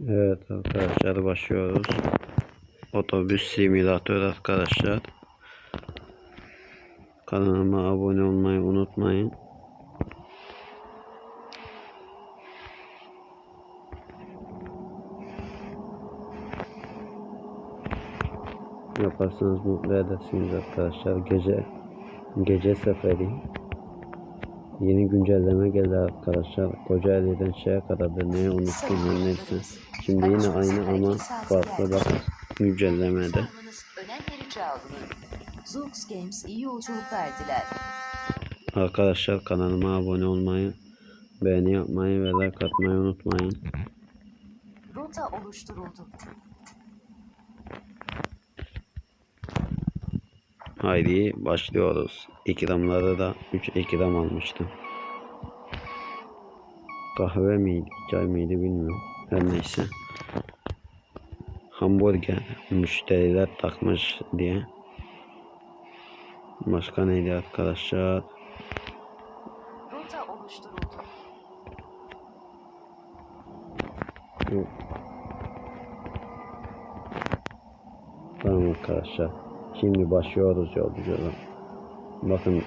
Evet arkadaşlar başlıyoruz. Otobüs simülatör arkadaşlar. Kanalıma abone olmayı unutmayın. Yaparsanız mutlu edersiniz arkadaşlar. Gece gece seferi. Yeni güncelleme geldi arkadaşlar. Kocaeli'den şeye kadar da neyi unuttum ben neyse. Şimdi yine aynı ama farklı bak güncellemede. Sağlığınız önem verici alınır. Zoox Games iyi yolculuk verdiler. Arkadaşlar kanalıma abone olmayı, beğeni yapmayı ve like atmayı unutmayın. Rota oluşturuldu. Haydi başlıyoruz. İkramları da 3 ikram almıştım. Kahve miydi, çay mıydı bilmiyorum. Her neyse. Hamburger müşteriler takmış diye. Başka neydi arkadaşlar? Tamam arkadaşlar. Şimdi başlıyoruz yolculuğa. Bakın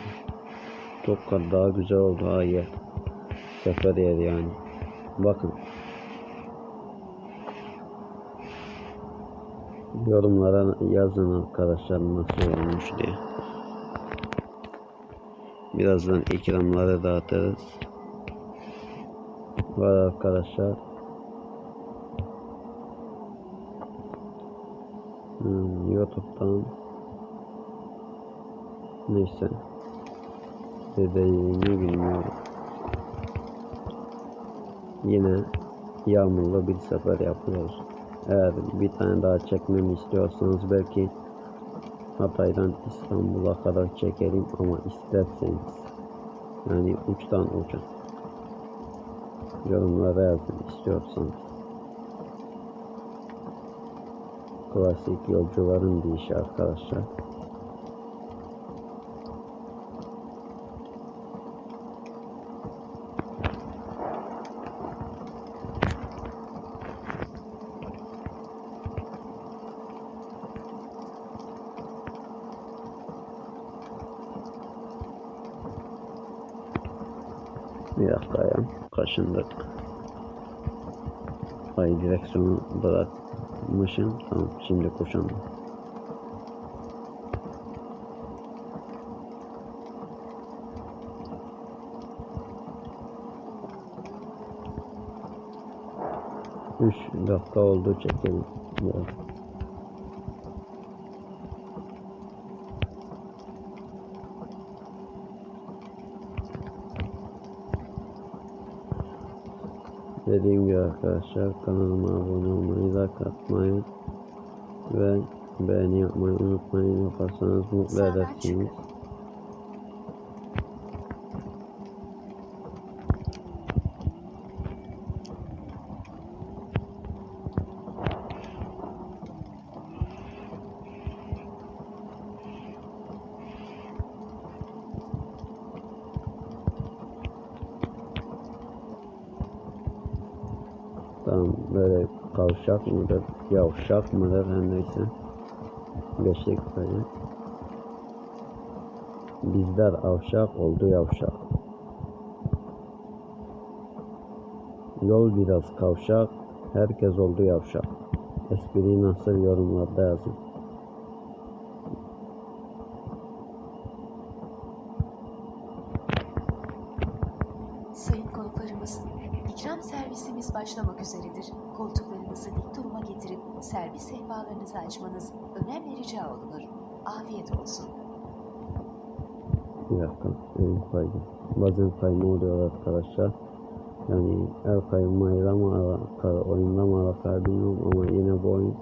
çok kat daha güzel oldu ha yer. Sefer yeri yani. Bakın. Yorumlara yazın arkadaşlar nasıl olmuş diye. Birazdan ikramları dağıtırız. Var arkadaşlar. Hmm, YouTube'dan neyse dediğimi bilmiyorum. Yine yağmurlu bir sefer yapıyoruz. Eğer bir tane daha çekmemi istiyorsanız belki Hatay'dan İstanbul'a kadar çekerim ama isterseniz yani uçtan uca yorumlara yazın istiyorsanız. Klasik yolcuların bir işi arkadaşlar. Bir dakika ya. Kaşındık. Ay direksiyonu bırakmışım. Tamam şimdi koşalım. Üç dakika oldu çekelim. Dediğim gibi arkadaşlar kanalıma abone olmayı, like atmayı ve beğeni yapmayı unutmayın. Yaparsanız mutlu edersiniz. çıkın. Tamam böyle kavşak mıdır, yavşak mıdır her neyse. Geçtik böyle. Bizler avşak oldu yavşak. Yol biraz kavşak, herkes oldu yavşak. Espriyi nasıl yorumlarda yazın. Sayın konuklarımız, ikram servisimiz başlamak üzeredir. Koltuklarınızı dik duruma getirip servis sehpalarınızı açmanız önemli rica olunur. Afiyet olsun. Bir dakika, elim kaydı. Bazen kayma oluyor arkadaşlar. Yani el kaymayla mı alakalı, oyunla mı alakalı bilmiyorum ama yine bu oyun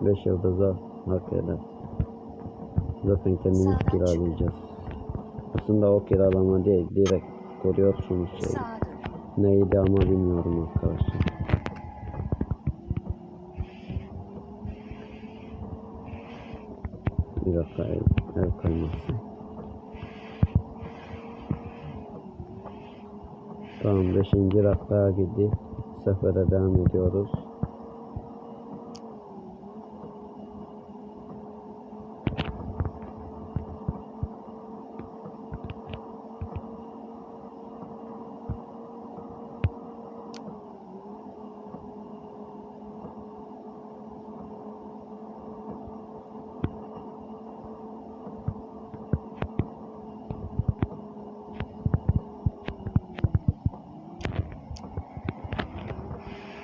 5 yıldıza hak eder. Zaten kendimiz kiralayacağız. Aslında o kiralama değil, direkt koruyorsunuz şeyi. Neydi ama bilmiyorum arkadaşlar. Bir dakika el, el kayması. Tamam 5. dakikaya gitti. Sefere devam ediyoruz.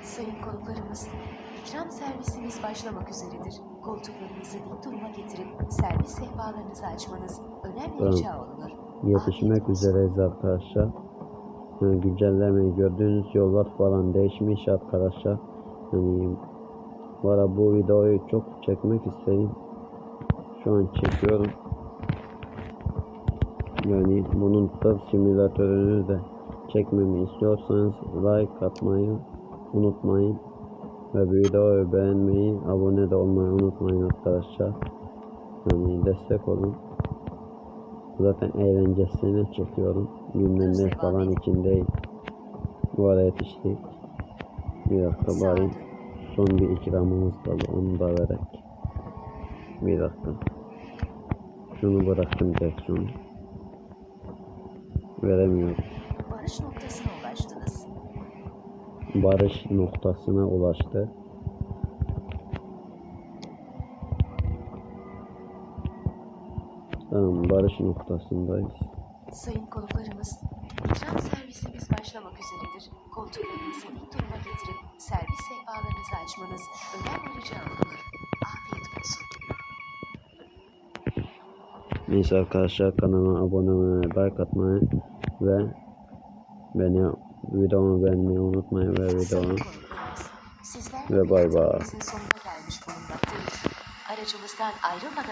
Sayın konuklarımız, ikram servisimiz başlamak üzeredir. Koltuklarınızı dik duruma getirip servis sehpalarınızı açmanız önemli Tamam. rica olunur. Yetişmek üzereyiz arkadaşlar. Yani güncellemeyi gördüğünüz yollar falan değişmiş arkadaşlar. Yani valla bu videoyu çok çekmek istedim. Şu an çekiyorum. Yani bunun da simülatörünü de çekmemi istiyorsanız like atmayı unutmayın. Ve videoyu beğenmeyi, abone de olmayı unutmayın arkadaşlar. Yani destek olun. Zaten eğlencesine çekiyorum. Bilmem ne falan için değil. Bu ara yetiştik. Bir dakika bari son bir ikramımız kaldı. Onu da vererek. Bir dakika. Şunu bıraktım direksiyonu. Veremiyorum. Barış noktasına. Barış noktasına ulaştı. Tamam barış noktasındayız. Sayın konuklarımız, ikram servisimiz başlamak üzeredir. Koltuklarınızı dik duruma getirip servis sehpalarınızı açmanız önemli rica. Afiyet olsun. Neyse arkadaşlar kanalıma abone olmayı, like atmayı ve beni videomu beğenmeyi unutmayın ve videomu Ve bay bay. Aracımızdan ayrılmadan